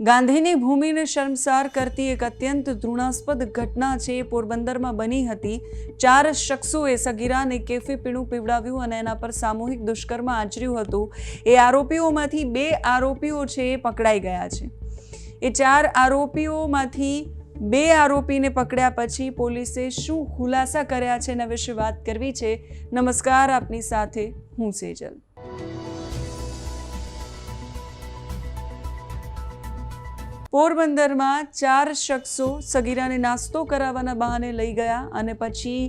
ગાંધીની ભૂમિને શર્મસાર કરતી એક અત્યંત ધૃણાસ્પદ ઘટના છે એ પોરબંદરમાં બની હતી. ચાર શખ્સોએ સગીરાને કેફી પીણું પીવડાવ્યું અને એના પર સામૂહિક દુષ્કર્મ આચર્યું હતું. એ આરોપીઓમાંથી બે આરોપીઓ છે એ પકડાઈ ગયા છે. એ ચાર આરોપીઓમાંથી બે આરોપીને પકડ્યા પછી પોલીસે શું ખુલાસા કર્યા છે એના વિશે વાત કરવી છે. નમસ્કાર, આપની સાથે હું સેજલ. પોરબંદરમાં ચાર શખ્સો સગીરાને નાસ્તો કરાવવાના બહાને લઈ ગયા અને પછી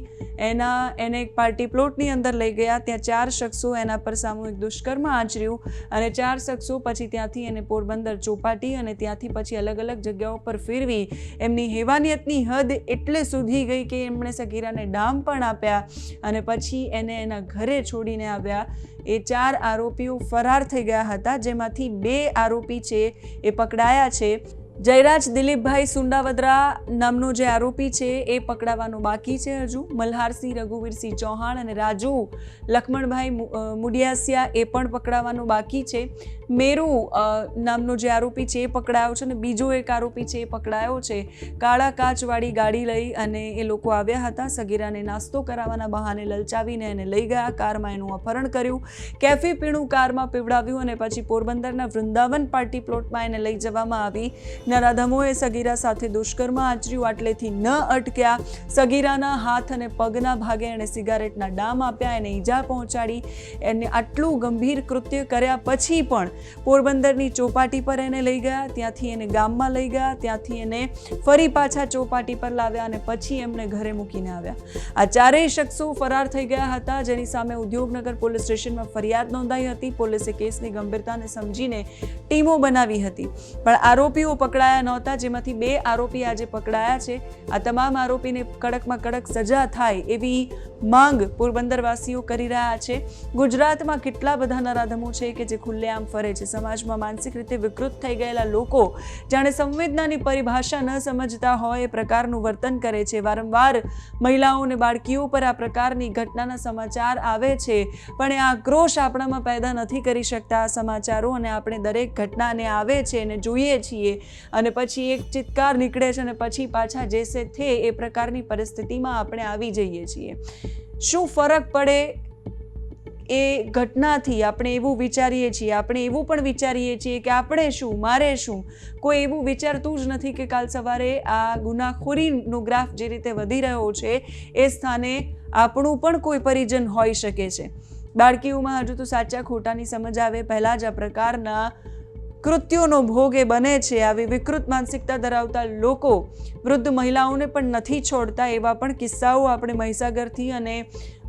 એના, એને એક પાર્ટી પ્લોટની અંદર લઈ ગયા. ત્યાં ચાર શખ્સો એના પર સામૂહિક દુષ્કર્મ આચર્યું અને ચાર શખ્સો પછી ત્યાંથી એને પોરબંદર ચોપાટી અને ત્યાંથી પછી અલગ અલગ જગ્યાઓ પર ફેરવી એમની હેવાનિયતની હદ એટલે સુધી ગઈ કે એમણે સગીરાને ડામ પણ આપ્યા અને પછી એને એના ઘરે છોડીને આવ્યા. એ ચાર આરોપીઓ ફરાર થઈ ગયા હતા જેમાંથી બે આરોપી છે એ પકડાયા છે. જયરાજ દિલીપભાઈ સુંડાવદરા નામનો જે આરોપી છે, એ પકડાવાનો બાકી છે હજુ. મલ્હારસિંહ, રઘુવીરસિંહ ચૌહાણ અને રાજુ લખમણભાઈ મુડિયાસિયા એ પણ પકડાવાનો બાકી છે. મેરુ નામનો જે આરોપી છે, એ પકડાયો છે અને બીજો એક આરોપી છે, એ પકડાયો છે. કાળા કાચવાળી ગાડી લઈ અને એ લોકો આવ્યા હતા, સગીરાને નાસ્તો કરાવવાના બહાને લલચાવીને એને લઈ ગયા, કારમાં એનું અપહરણ કર્યું. કેફી પીણું કારમાં પીવડાવ્યું અને પછી પોરબંદરના વૃંદાવન પાર્ટી પ્લોટમાં એને લઈ જવામાં આવી. નરાધમોએ સગીરા સાથે દુષ્કર્મ આચર્યું, આટલેથી ન અટક્યા. સગીરાના હાથ અને પગના ભાગે એણે સિગારેટના ડામ આપ્યા, એને ઈજા પહોંચાડી. એને આટલું ગંભીર કૃત્ય કર્યા પછી પણ પોરબંદરની ચોપાટી પર એને લઈ ગયા, ત્યાંથી એને ગામમાં લઈ ગયા, ત્યાંથી એને ફરી પાછા ચોપાટી પર લાવ્યા અને પછી એમને ઘરે મૂકીને આવ્યા. આ ચારેય શખ્સો ફરાર થઈ ગયા હતા, જેની સામે ઉદ્યોગનગર પોલીસ સ્ટેશનમાં ફરિયાદ નોંધાઈ હતી. પોલીસે કેસની ગંભીરતાને સમજીને ટીમો બનાવી હતી. પણ આરોપીઓ પકડાયા નહોતા, જેમાંથી બે આરોપી આજે પકડાયા છે. આ તમામ આરોપીને કડકમાં કડક સજા થાય એવી માંગ પોરબંદરવાસીઓ કરી રહ્યા છે. ગુજરાતમાં કેટલા બધા નરાધમો છે કે જે ખુલ્લેઆમ ફરે છે? સમાજમાં માનસિક રીતે વિકૃત થઈ ગયેલા લોકો જાણે સંવેદનાની પરિભાષા ન સમજતા હોય એ પ્રકારનું વર્તન કરે છે. વારંવાર મહિલાઓ અને બાળકીઓ પર આ પ્રકારની ઘટનાના સમાચાર આવે છે. પણ એ આક્રોશ આપણામાં પેદા નથી કરી શકતા. આ સમાચારો અને આપણે દરેક ઘટનાને આવે છે અને જોઈએ છીએ. અને પછી એક ચિત્કાર નીકળે છે અને પછી પાછા જે સે થે એ પ્રકારની પરિસ્થિતિમાં આપણે આવી જઈએ છીએ. શું ફરક પડે એ ઘટનાથી? આપણે એવું વિચારીએ છીએ, આપણે એવું પણ વિચારીએ છીએ કે આપણે શું, મારે શું? કોઈ એવું વિચારતું જ નથી કે કાલ સવારે આ ગુનાખોરીનો ગ્રાફ જે રીતે વધી રહ્યો છે, એ સ્થાને આપણું પણ કોઈ પરિજન હોઈ શકે છે. બાળકીઓમાં હજુ તો સાચા ખોટાની સમજ આવે. પહેલાં જ આ પ્રકારના કૃત્યોનો ભોગ એ બને છે. આવી વિકૃત માનસિકતા ધરાવતા લોકો વૃદ્ધ મહિલાઓને પણ નથી છોડતા એવા પણ કિસ્સાઓ આપણે મહીસાગરથી અને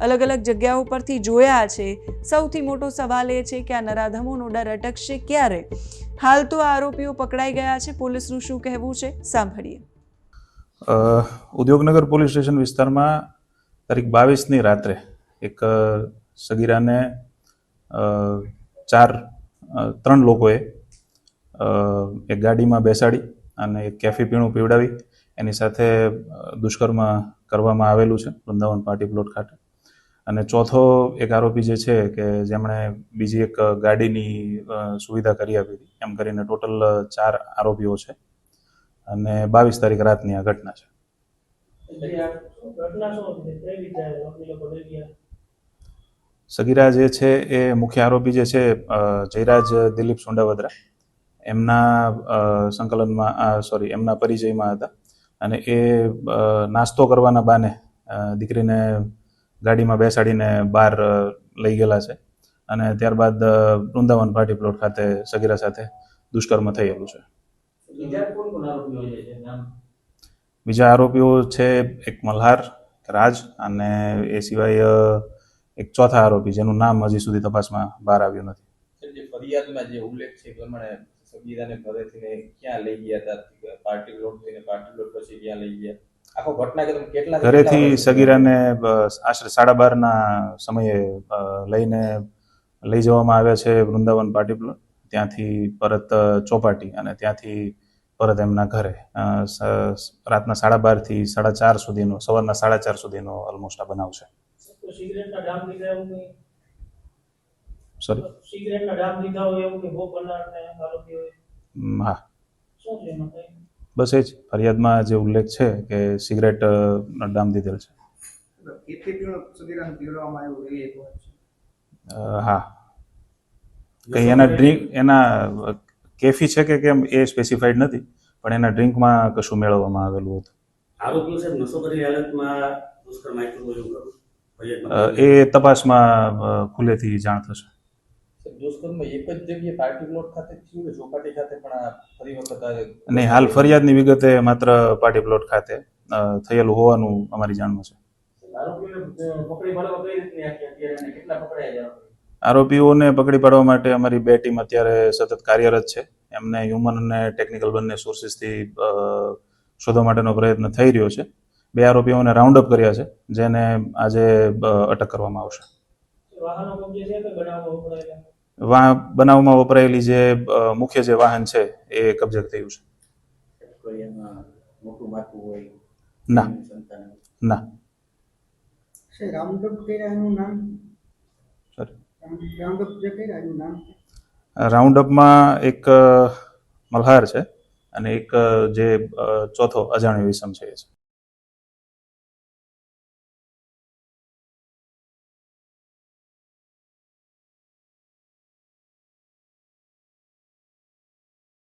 અલગ અલગ જગ્યાઓ પરથી જોયા છે. સૌથી મોટો સવાલ એ છે કે આ નરાધમોનો ડર અટકશે ક્યારે? હાલ તો આરોપીઓ પકડાઈ ગયા છે. પોલીસનું શું કહેવું છે? સાંભળીએ. ઉદ્યોગનગર પોલીસ સ્ટેશન વિસ્તારમાં તારીખ બાવીસની રાત્રે એક સગીરાને ચાર ત્રણ લોકોએ એક ગાડીમાં બેસાડી અને એક કેફી પીણું પીવડાવી. એની સાથે દુષ્કર્મ કરવામાં આવેલું છે, વૃંદાવન પાર્ટી પ્લોટ ખાતે. અને ચોથો એક આરોપી જે છે કે જેમણે બીજી એક ગાડીની સુવિધા કરી આપી હતી. એમ કરીને ટોટલ ચાર આરોપીઓ છે અને બાવીસ તારીખ રાતની આ ઘટના છે. સગીરા જે છે એ મુખ્ય આરોપી જે છે જયરાજ દિલીપ સુંડાવદરા. એમના સંકલનમાં સોરી એમના પરિચયમાં હતા. અને એ નાસ્તો કરવાના બાને દીકરીને ગાડીમાં બેસાડીને બહાર લઈ ગયેલા છે. અને ત્યારબાદ વૃંદાવન પાર્ટી પ્લોટ ખાતે સગીરા સાથે દુષ્કર્મ થયેલું છે. બીજા આરોપીઓ છે? બીજા આરોપીઓ છે એક મલ્હાર રાજ અને એ સિવાય એક ચોથા આરોપી જેનું નામ હજી સુધી તપાસમાં બહાર આવ્યું નથી. ફરિયાદમાં જે ઉલ્લેખ છે એ પ્રમાણે સગીરાને ઘરેથી ને ક્યાં લઈ ગયા હતા? પાર્ટી પ્લોટ થઈને પાર્ટી પ્લોટ પછી ક્યાં લઈ ગયા? આખો ઘટના કે તમે કેટલા ઘરેથી સગીરાને આશરે સાડા બારના સમયે લઈને લઈ જવામાં આવ્યા છે વૃંદાવન પાર્ટી પ્લોટ. ત્યાંથી પરત ચોપાટી અને ત્યાંથી પરત એમના ઘરે. અ, રાતના સાડા બારથી સાડા ચાર સુધીનો સવારના સાડા ચાર સુધીનો ઓલમોસ્ટ આ બનાવ છે કોઈ સિગરેટના ડામ લીધા એવું કઈ સોરી સિગરેટના હોય એવું કે હા. એમાં બસ એ જ. ફરિયાદમાં જે ઉલ્લેખ છે કે સિગરેટ ડામ દીધેલ છે. હા. કંઈ એના ડ્રિંક એના કેફી છે કે કેમ એ સ્પેસિફાઈડ નથી પણ એના ડ્રિંકમાં કશું મેળવવામાં આવેલું હતું. આરોપીઓ સાહેબ નશો હાલતમાં દુષ્કર્મ એ તપાસમાં ખુલ્લેથી જાણ થશે. દુષ્કર્મ એક જ જગ્યાએ પાર્ટી પ્લોટ ખાતે થયું કે ચોપાટી ખાતે પણ ફરી વખત નહીં હાલ ફરિયાદની વિગતે માત્ર પાર્ટી પ્લોટ ખાતે થયેલું હોવાનું અમારી જાણમાં છે. આરોપીઓને પકડી પાડવા માટે અમારી બે ટીમ અત્યારે સતત કાર્યરત છે. એમને હ્યુમન અને ટેકનિકલ બંને સોર્સિસથી શોધવા માટેનો પ્રયત્ન થઈ રહ્યો છે. બે આરોપીઓને રાઉન્ડ અપ કર્યા છે જેને આજે અટક કરવામાં આવશે. વાહનો કબજે છે કે બનાવમાં વપરાયેલા વા બનાવમાં વપરાયેલી જે મુખ્ય જે વાહન છે એ કબજે થયું છે. કોઈ એમાં મોટું માથું હોય ના. ના. રાઉન્ડ અપમાં એક મલ્હાર છે અને એક જે ચોથો અજાણ્યો વિષમ છે એ છે.